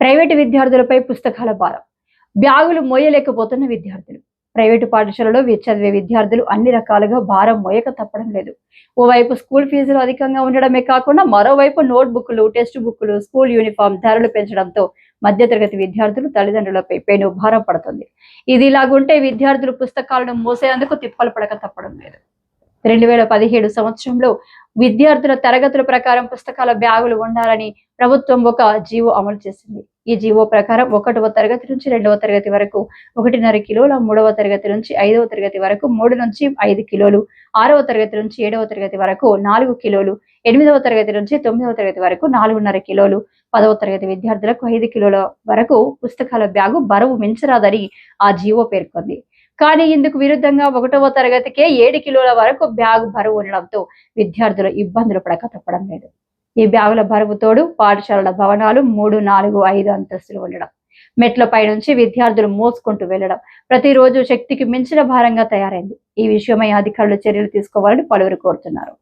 Private విద్యార్థులపై పుస్తకాల భారం. బ్యాగులు మోయలేకపోతున్న విద్యార్థులు. ప్రైవేటు పాఠశాలలో చదివే విద్యార్థులు అన్ని రకాలుగా భారం మోయక తప్పడం లేదు. ఓవైపు స్కూల్ ఫీజులు అధికంగా ఉండడమే కాకుండా మరోవైపు నోట్బుక్లు టెక్స్ట్ బుక్లు స్కూల్ యూనిఫామ్ ధరలు పెంచడంతో మధ్యతరగతి విద్యార్థులు తల్లిదండ్రులపై పెను భారం పడుతుంది. ఇది ఇలాగుంటే విద్యార్థులు పుస్తకాలను మోసేందుకు తిప్పలు పడక తప్పడం లేదు. రెండు వేల పదిహేడు సంవత్సరంలో విద్యార్థుల తరగతుల ప్రకారం పుస్తకాల బ్యాగులు ఉండాలని ప్రభుత్వం ఒక జీవో అమలు చేసింది. ఈ జీవో ప్రకారం ఒకటవ తరగతి నుంచి రెండవ తరగతి వరకు ఒకటిన్నర కిలోల మూడవ తరగతి నుంచి ఐదవ తరగతి వరకు మూడు నుంచి ఐదు కిలోలు ఆరవ తరగతి నుంచి ఏడవ తరగతి వరకు నాలుగు కిలోలు ఎనిమిదవ తరగతి నుంచి తొమ్మిదవ తరగతి వరకు నాలుగున్నర కిలోలు పదవ తరగతి విద్యార్థులకు ఐదు కిలోల వరకు పుస్తకాల బ్యాగు బరువు మించరాదని ఆ జీవో పేర్కొంది. కానీ ఇందుకు విరుద్ధంగా ఒకటవ తరగతికే ఏడు కిలోల వరకు బ్యాగ్ బరువు ఉండడంతో విద్యార్థులు ఇబ్బందులు పడక తప్పడం లేదు. ఈ బ్యాగుల బరువు తోడు పాఠశాలల భవనాలు మూడు నాలుగు ఐదు అంతస్తులు ఉండడం మెట్లపై నుంచి విద్యార్థులు మోసుకుంటూ వెళ్ళడం ప్రతిరోజు శక్తికి మించిన భారంగా తయారైంది. ఈ విషయమై అధికారులు చర్యలు తీసుకోవాలని పలువురు కోరుతున్నారు.